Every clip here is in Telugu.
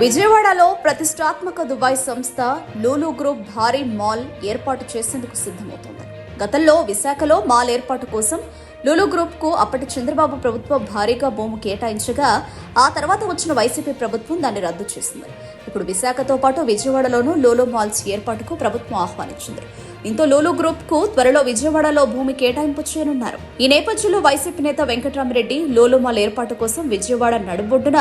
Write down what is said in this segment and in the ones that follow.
విజయవాడలో ప్రతిష్టాత్మక దుబాయ్ సంస్థ లూలు గ్రూప్ భారీ మాల్ ఏర్పాటు చేసేందుకు సిద్ధమవుతోంది. గతంలో విశాఖలో మాల్ ఏర్పాటు కోసం లూలు గ్రూప్కు అప్పటి చంద్రబాబు ప్రభుత్వం భారీగా భూమి కేటాయించగా ఆ తర్వాత వచ్చిన వైసీపీ ప్రభుత్వం దాన్ని రద్దు చేసింది. ఇప్పుడు విశాఖతో పాటు విజయవాడలోనూ లోలో మాల్స్ ఏర్పాటుకు ప్రభుత్వం ఆహ్వానించింది. దీంతో లోలో గ్రూప్కు త్వరలో విజయవాడలో భూమి కేటాయింపు చేయనున్నారు. ఈ నేపథ్యంలో వైసీపీ నేత వెంకటరామరెడ్డి లోలో మాల్ ఏర్పాటు కోసం విజయవాడ నడుబొడ్డున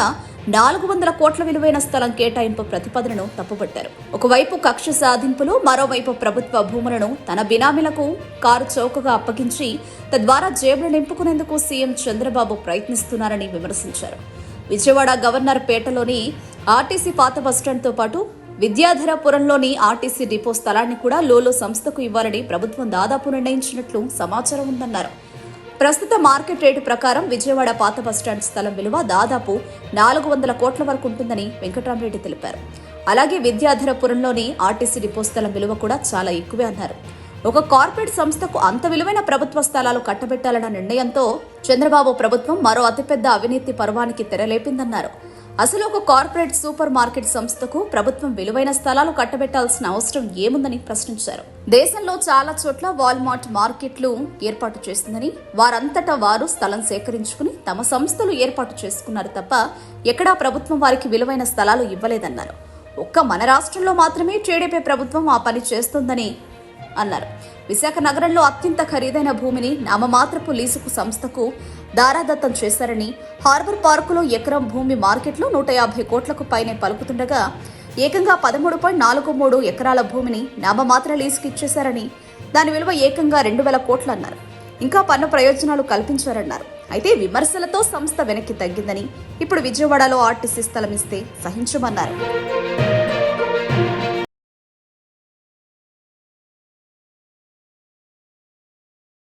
నాలుగు వందల కోట్ల విలువైన స్థలం కేటాయింపు ప్రతిపాదనను తప్పుపట్టారు. ఒకవైపు కక్ష సాధింపులు మరోవైపు ప్రభుత్వ భూములను తన బినామీలకు కారు చౌకగా అప్పగించి తద్వారా జేబులు నింపుకునేందుకు సీఎం చంద్రబాబు ప్రయత్నిస్తున్నారని విమర్శించారు. విజయవాడ గవర్నర్ పేటలోని ఆర్టీసీ పాత బస్టాండ్తో పాటు విద్యాధరపురంలోని ఆర్టీసీ డిపో స్థలాన్ని కూడా లోలో సంస్థకు ఇవ్వాలని ప్రభుత్వం దాదాపు నిర్ణయించినట్లు సమాచారం ఉందన్నారు. ప్రస్తుత మార్కెట్ రేటు ప్రకారం విజయవాడ పాత బస్టాండ్ స్థలం విలువ దాదాపు నాలుగు వందల కోట్ల వరకు ఉంటుందని వెంకటరామరెడ్డి తెలిపారు. అలాగే విద్యాధరపురంలోని ఆర్టీసీ డిపో స్థలం విలువ కూడా చాలా ఎక్కువే అన్నారు. ఒక కార్పొరేట్ సంస్థకు అంత విలువైన ప్రభుత్వ స్థలాలు కట్టబెట్టాలన్న నిర్ణయంతో చంద్రబాబు ప్రభుత్వం మరో అతిపెద్ద అవినీతి పర్వానికి తెరలేపిందన్నారు. అసలు ఒక కార్పొరేట్ సూపర్ మార్కెట్ సంస్థకు ప్రభుత్వం విలువైన స్థలాలు కట్టబెట్టాల్సిన అవసరం ఏముందని ప్రశ్నించారు. దేశంలో చాలా చోట్ల వాల్మార్ట్ మార్కెట్లు ఏర్పాటు చేస్తుందని వారంతటా వారు స్థలం సేకరించుకుని తమ సంస్థలు ఏర్పాటు చేసుకున్నారు తప్ప ఎక్కడా ప్రభుత్వం వారికి విలువైన స్థలాలు ఇవ్వలేదన్నారు. ఒక్క మన రాష్ట్రంలో మాత్రమే టీడీపీ ప్రభుత్వం ఆ పని చేస్తుందని అన్నారు. విశాఖ నగరంలో అత్యంత ఖరీదైన భూమిని నామమాత్రపు లీసుకు సంస్థకు దారాదత్తం చేశారని హార్బర్ పార్కులో ఎకరం భూమి మార్కెట్లో నూట యాభై కోట్లకు పైనే పలుకుతుండగా ఏకంగా పదమూడు పాయింట్ నాలుగు మూడు ఎకరాల భూమిని నామమాత్ర లీజుకి ఇచ్చేశారని దాని విలువ ఏకంగా రెండు వేల కోట్లు అన్నారు. ఇంకా పన్ను ప్రయోజనాలు కల్పించారన్నారు. అయితే విమర్శలతో సంస్థ వెనక్కి తగ్గిందని ఇప్పుడు విజయవాడలో ఆర్టీసీ స్థలం ఇస్తే సహించమన్నారు.